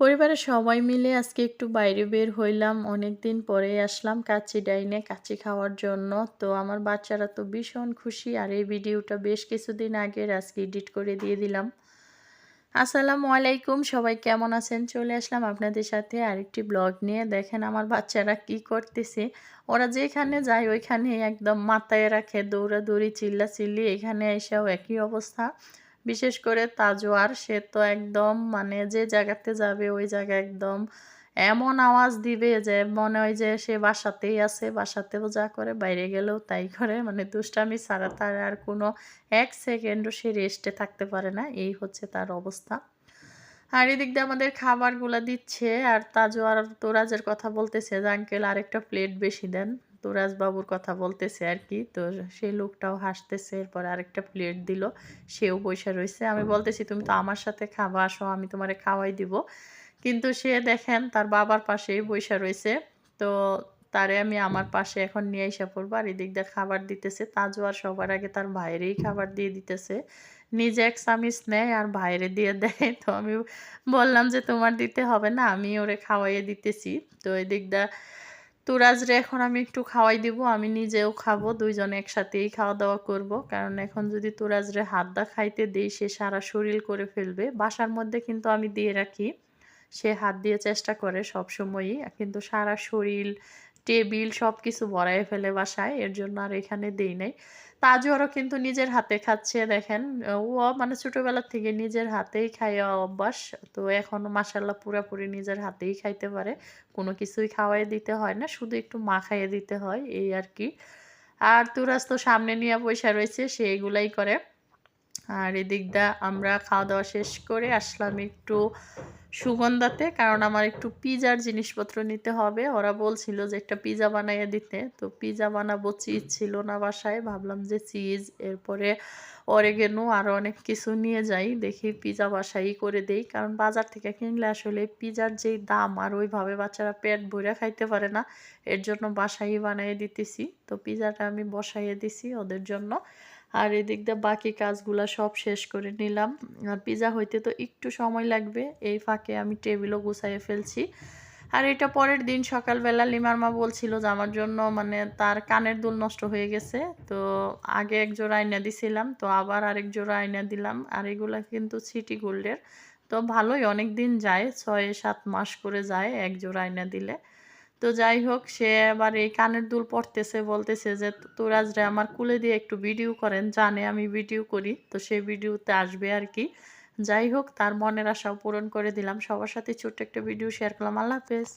পরিবারের সবাই মিলে আজকে একটু বাইরে বের হইলাম। অনেক দিন পরে আসলাম কাচ্চি ডাইনে কাচ্চি খাওয়ার জন্য। তো আমার বাচ্চারা তো ভীষণ খুশি আর এই ভিডিওটা বেশ কিছুদিন আগের, আজকে এডিট করে দিয়ে দিলাম। আসসালামু আলাইকুম, সবাই কেমন আছেন? চলে আসলাম আপনাদের সাথে আরেকটি ব্লগ নিয়ে। দেখেন আমার বাচ্চারা কি করতেছে। ওরা যেখানে যায় ওইখানে একদম মাথায় রাখে, দৌড়াদৌড়ি চিল্লা চিল্লি এখানে এসেও একই অবস্থা। বিশেষ করে তাজোয়ার, সে তো একদম মানে যে জায়গাতে যাবে ওই জায়গায় একদম এমন আওয়াজ দিবে যে মনে হয় যে সে বাসাতেই আছে, বাসাতেও যা করে, বাইরে গেলেও তাই করে। মানে দুষ্টামি ছাড়া তার আর কোনো এক সেকেন্ডও সে রেস্টে থাকতে পারে না, এই হচ্ছে তার অবস্থা। আর এদিক দিয়ে আমাদের খাবারগুলো দিচ্ছে, আর তাজু আর তোরাজের কথা বলতেছে, যে আঙ্কেল আরেকটা প্লেট বেশি দেন। বাবুর কথা বলতেছে আর কি তো সেই লোকটাও হাসতেছে, এরপর আরেকটা প্লেট দিল, সেও বসে রয়েছে আমি বলতেছি, তুমি তো আমার সাথে খাবা, আসো, আমি তোমারে খাওয়াই দিব। কিন্তু সে দেখেন, তার বাবার পাশেই বসে রয়েছে তো তারে আমি আমার পাশে এখন নিয়ে এসে পড়ব। আর এদিক দিয়ে খাবার দিতেছে। তাজু আর সবার আগে তার ভাইয়েরই খাবার দিয়ে দিতেছে। নিজে এক চামিচ নেয় আর ভাইরে দিয়ে দেয়। তো আমি বললাম যে, তোমার দিতে হবে না, আমি ওরে খাওয়াইয়ে দিতেছি। তো এদিক দিয়ে তুরাজরে এখন আমি একটু খাওয়াই দিব, আমি নিজেও খাব, দুইজনে একসাথেই খাওয়া দাওয়া করব। কারণ এখন যদি তুরাজরে হাত দা খাইতে দিই, সে সারা শরীর করে ফেলবে। বাসার মধ্যে কিন্তু আমি দিয়ে রাখি। সে হাত দিয়ে চেষ্টা করে সব সময়ই কিন্তু সারা শরীর টেবিল সব কিছু ভরাই ফেলে বাসায়, এর জন্য আর এখানে দেই নাই। তাজওয়ারও কিন্তু নিজের হাতে খাচ্ছে, দেখেন। ও মানে ছোটোবেলার থেকে নিজের হাতেই খাইয়া অভ্যাস, তো এখন মাসাল্লাহ পুরাপুরি নিজের হাতেই খাইতে পারে। কোনো কিছুই খাওয়াই দিতে হয় না, শুধু একটু মা খাইয়ে দিতে হয়, এই আর কি। আর তুরাজ তো সামনে নিয়ে পয়সা রয়েছে, সে এগুলাই করে। আর এদিক দা আমরা খাওয়া দাওয়া শেষ করে আসলাম একটু সুগন্ধাতে, কারণ আমার একটু পিজার জিনিসপত্র নিতে হবে। ওরা বলছিল যে একটা পিজা বানাইয়ে দিতে। তো পিজা বানাবো চিজ ছিল না বাসায়। ভাবলাম যে চিজ এরপরে অরেগেনো আরও অনেক কিছু নিয়ে যাই। দেখি পিজা বাসাই করে দেই। কারণ বাজার থেকে কিনলে আসলে পিজার যেই দাম আর ওইভাবে বাচ্চারা পেট ভরে খাইতে পারে না, এর জন্য বাসাই বানিয়ে দিতেছি। তো পিজাটা আমি বসাইয়ে দিছি ওদের জন্য। আর এদিক দিয়ে বাকি কাজগুলো সব শেষ করে নিলাম। আর পিজা হইতে তো একটু সময় লাগবে, এই ফাঁকে আমি টেবিলও গুছাইয়ে ফেলছি। আর এটা পরের দিন সকালবেলা লিমার মা বলছিল যে আমার জন্য মানে তার কানের দুল নষ্ট হয়ে গেছে, তো আগে এক জোড়া আয়না দিছিলাম, তো আবার আরেক জোড়া আয়না দিলাম। আর এগুলা কিন্তু সিটি গোল্ডের, তো ভালোই অনেক দিন যায়, ছয় সাত মাস করে যায় এক জোড়া আয়না দিলে। তো যাই হোক, সে আবার এই কানের দুল পড়তেছে বলতেছে যে তোরাজরে আমার কুলে দিয়ে একটু ভিডিও করেন, জানে আমি ভিডিও করি। তো সেই ভিডিওতে আসবে আর কি। যাই হোক, তার মনের আশাও পূরণ করে দিলাম। সবার সাথে ছোট্ট একটা ভিডিও শেয়ার করলাম। আল্লাহ হাফেজ।